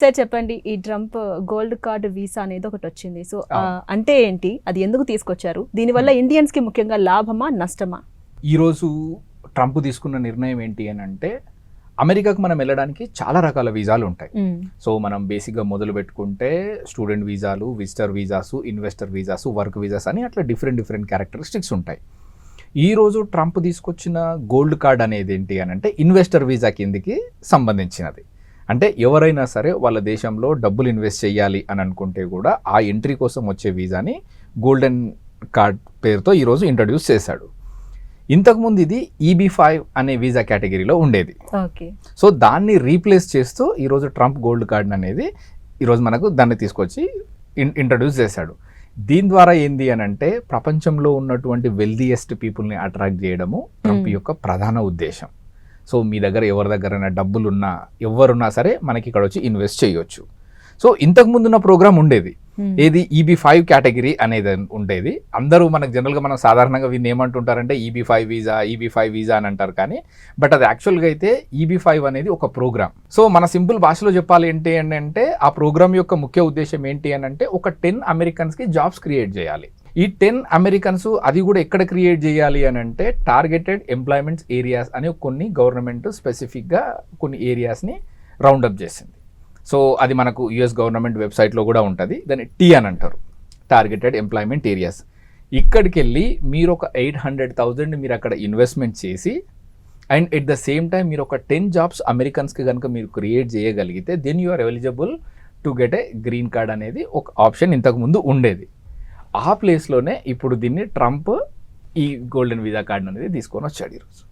Sir చెప్పండి ఈ Trump gold card visa అనేది ఒకటి వచ్చింది. సో. అంటే ఏంటి? అది ఎందుకు తీసుకొచ్చారు? దీనివల్ల ఇండియన్స్కి ముఖ్యంగా లాభమా నష్టమా? ఈరోజు ట్రంప్ తీసుకున్న నిర్ణయం ఏంటి అని అంటే అమెరికాకు మనం వెళ్ళడానికి చాలా రకాల వీసాలు ఉంటాయి. మ్మ్. సో మనం బేసిక్గా మొదలు పెట్టుకుంటే స్టూడెంట్ వీసాలు visitor visas investor visas work visas అని అట్లా డిఫరెంట్ డిఫరెంట్ క్యారెక్టరిస్టిక్స్ ఉంటాయి. ఈ రోజు ట్రంప్ తీసుకొచ్చిన గోల్డ్ కార్డ్ అనేది ఏంటి అని అంటే ఇన్వెస్టర్ వీసా కిందికి సంబంధించినది. అంటే ఎవరైనా సరే వాళ్ళ దేశంలో డబ్బులు ఇన్వెస్ట్ చేయాలి అని అనుకుంటే కూడా ఆ ఎంట్రీ కోసం వచ్చే వీసాని గోల్డెన్ కార్డ్ పేరుతో ఈరోజు ఇంట్రడ్యూస్ చేశాడు. ఇంతకుముందు ఇది ఈబీ ఫైవ్ అనే వీసా కేటగిరీలో ఉండేది. ఓకే. సో దాన్ని రీప్లేస్ చేస్తూ ఈరోజు ట్రంప్ గోల్డ్ కార్డ్ అనేది ఈరోజు మనకు దాన్ని తీసుకొచ్చి ఇంట్రడ్యూస్ చేశాడు. దీని ద్వారా ఏంది అని అంటే ప్రపంచంలో ఉన్నటువంటి వెల్దియెస్ట్ పీపుల్ని అట్రాక్ట్ చేయడము ట్రంప్. యొక్క ప్రధాన ఉద్దేశం. సో మీ దగ్గర ఎవరి దగ్గరైనా డబ్బులు ఉన్నా ఎవరున్నా సరే మనకి ఇక్కడ వచ్చి ఇన్వెస్ట్ చేయొచ్చు. సో ఇంతకు ముందున్న ప్రోగ్రామ్ ఉండేది. ఏది? E ఈబీ ఫైవ్ కేటగిరీ అనేది ఉండేది. అందరూ మనకు జనరల్గా మనం సాధారణంగా వీళ్ళు ఏమంటుంటారంటే E EB five visa EB five visa అని అంటారు కానీ బట్ అది యాక్చువల్గా అయితే E ఈబీ ఫైవ్ అనేది ఒక ప్రోగ్రామ్. సో మన సింపుల్ భాషలో చెప్పాలి ఏంటి అని అంటే ఆ ప్రోగ్రామ్ యొక్క ముఖ్య ఉద్దేశం ఏంటి అని అంటే ఒక టెన్ అమెరికన్స్కి జాబ్స్ క్రియేట్ చేయాలి. ఈ టెన్ అమెరికన్స్ అది కూడా ఎక్కడ క్రియేట్ చేయాలి అని అంటే టార్గెటెడ్ ఎంప్లాయ్మెంట్స్ ఏరియాస్ అని కొన్ని గవర్నమెంట్ స్పెసిఫిక్గా కొన్ని ఏరియాస్ని రౌండప్ చేసింది. సో అది మనకు యుఎస్ గవర్నమెంట్ వెబ్సైట్లో కూడా ఉంటుంది. దాన్ని టీ అని అంటారు. టార్గెటెడ్ ఎంప్లాయ్మెంట్ ఏరియాస్ ఇక్కడికి వెళ్ళి మీరు ఒక ఎయిట్ హండ్రెడ్ థౌజండ్ మీరు అక్కడ ఇన్వెస్ట్మెంట్ చేసి and at the same time మీరు ఒక టెన్ జాబ్స్ అమెరికన్స్కి కనుక మీరు క్రియేట్ చేయగలిగితే then you are eligible to get a green card అనేది ఒక ఆప్షన్ ఇంతకుముందు ఉండేది. ఆ ప్లేస్లోనే ఇప్పుడు దీన్ని ట్రంప్ ఈ గోల్డెన్ వీసా కార్డ్ అనేది తీసుకొని వచ్చాడు ఈరోజు.